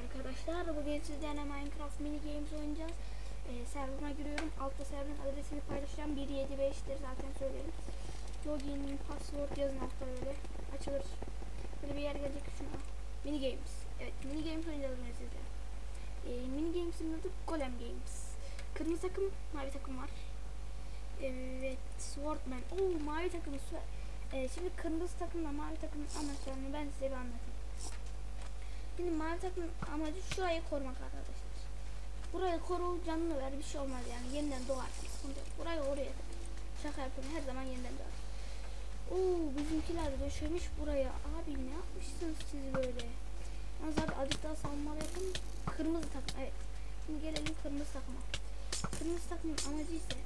Arkadaşlar. Bugün sizlerle Minecraft mini games oynayacağız. Ee, server'ıma giriyorum. Altta server'ın adresini paylaşacağım. 175'tir zaten söylerim. Login, password yazın altta böyle. Açılır. Böyle bir yer gelecek şuna. Mini games. Evet mini games oynayacağız bugün sizle. Ee, mini games'in adı Golem Games. Kırmızı takım, mavi takım var. Evet, Swordman. Oo mavi takım. Ee, şimdi kırmızı takımla mavi takımın amaçlarını ben size bir anlatayım. Şimdi mavi takımın amacı şurayı korumak arkadaşlar. Burayı koru, canını ver, bir şey olmaz yani. Yeniden doğar. Burayı oraya tak. Şaka yapıyorum, her zaman yeniden doğar. Oo, bizimkiler döşemiş buraya. Abi ne yapmışsınız siz böyle? Yalnız abi azıcık daha savunmalı yapın. Kırmızı takım, evet. Şimdi gelelim kırmızı takıma. Kırmızı takımın amacı ise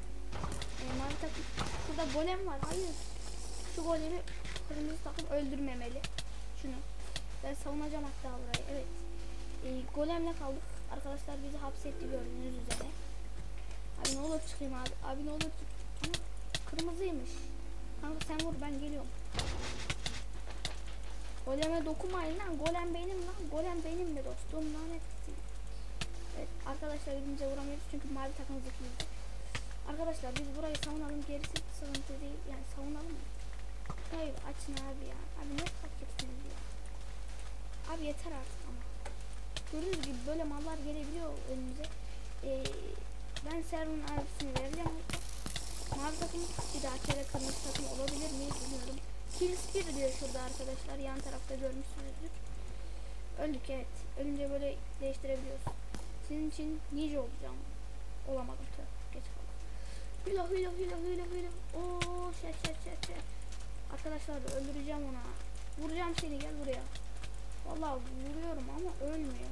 e, mavi takım. Burada golem var. Hayır. Şu golemi kırmızı takım öldürmemeli. Şunu. Ben savunacağım hatta burayı. Evet. E, golemle kaldık. Arkadaşlar bizi hapsetti gördüğünüz üzere. Abi ne olur çıkayım abi. Abi ne olur çık. Ama kırmızıymış. Kanka sen vur ben geliyorum. Goleme dokunmayın lan. Golem benim lan. Golem benim mi dostum? Lanet. Evet arkadaşlar elimize vuramıyoruz çünkü mavi takım zıplıyordu. Arkadaşlar biz burayı savunalım gerisi sıkıntı değil. Yani savunalım mı? Hayır açın abi ya. Abi ne kaçacaksınız ya? Abi yeter artık ama. Gördüğünüz gibi böyle mallar gelebiliyor önümüze. Ee, ben server'ın adresini vereceğim. Mavi takım bir daha kere kırmızı takım olabilir mi bilmiyorum. Kills 1 diyor şurada arkadaşlar. Yan tarafta görmüşsünüzdür. Öldük evet. Ölünce böyle değiştirebiliyoruz. Sizin için ninja olacağım. Olamadım tüh. Geç kaldım. Hülo hülo hülo hülo hülo. Oo şer şer şer şer. Arkadaşlar öldüreceğim ona. Vuracağım seni gel buraya. Vallahi vuruyorum ama ölmüyor.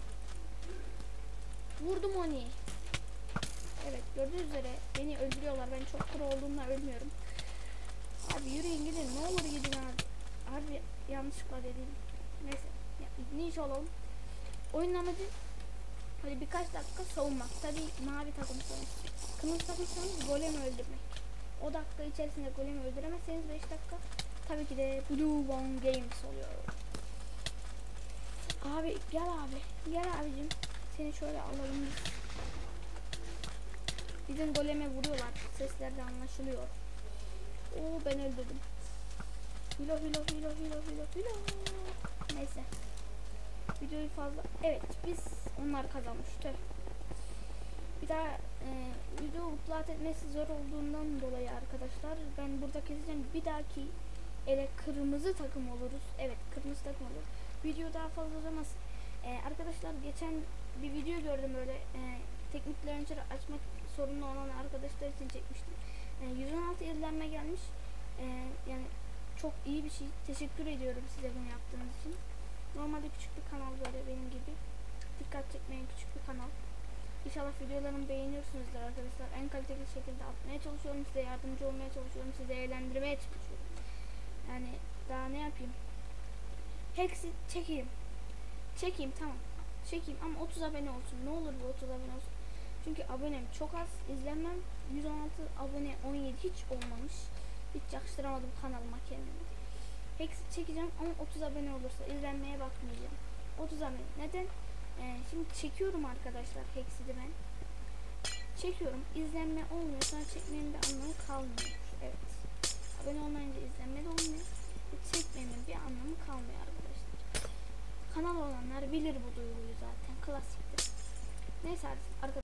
Vurdum onu. Evet gördüğünüz üzere beni öldürüyorlar. Ben çok pro olduğumda ölmüyorum. Abi yürüyün gidin. Ne olur gidin abi. Harbi yanlışlıkla dedim. Neyse. Ya, ninja olalım. Oyunun amacı Hadi birkaç dakika savunmak. Tabi mavi takım savunmak. Kırmızı takım savunmak golemi öldürmek. O dakika içerisinde golemi öldüremezseniz 5 dakika tabii ki de Blue One Games oluyor. Abi gel abi. Gel abicim. Seni şöyle alalım biz. Bizim goleme vuruyorlar. Seslerde anlaşılıyor. Oo ben öldürdüm. Hilo hilo hilo hilo hilo hilo. Neyse. Videoyu fazla... Evet biz onlar kazanmış. Tüh. Bir daha e, video upload etmesi zor olduğundan dolayı arkadaşlar ben burada keseceğim. Bir dahaki ele kırmızı takım oluruz. Evet kırmızı takım olur. Video daha fazla uzamaz. E, arkadaşlar geçen bir video gördüm böyle e, teknik launcher açmak sorunlu olan arkadaşlar için çekmiştim. E, 116 izlenme gelmiş. E, yani çok iyi bir şey. Teşekkür ediyorum size bunu yaptığınız için. Normalde küçük bir kanal böyle benim gibi. Dikkat çekmeyen küçük bir kanal. İnşallah videolarımı beğeniyorsunuzdur arkadaşlar. En kaliteli şekilde atmaya çalışıyorum. Size yardımcı olmaya çalışıyorum. Sizi eğlendirmeye çalışıyorum. Yani daha ne yapayım? Hepsi çekeyim. Çekeyim tamam. Çekeyim ama 30 abone olsun. Ne olur bu 30 abone olsun. Çünkü abonem çok az. izlenmem 116 abone 17 hiç olmamış. Hiç yakıştıramadım kanalıma kendimi. Hex'i çekeceğim ama 30 abone olursa izlenmeye bakmayacağım. 30 abone. Neden? Ee, şimdi çekiyorum arkadaşlar Hex'i ben. Çekiyorum. İzlenme olmuyor. Sonra çekmenin bir anlamı kalmıyor. Evet. Abone olmayınca izlenme de olmuyor. Ve çekmenin bir anlamı kalmıyor arkadaşlar. Kanal olanlar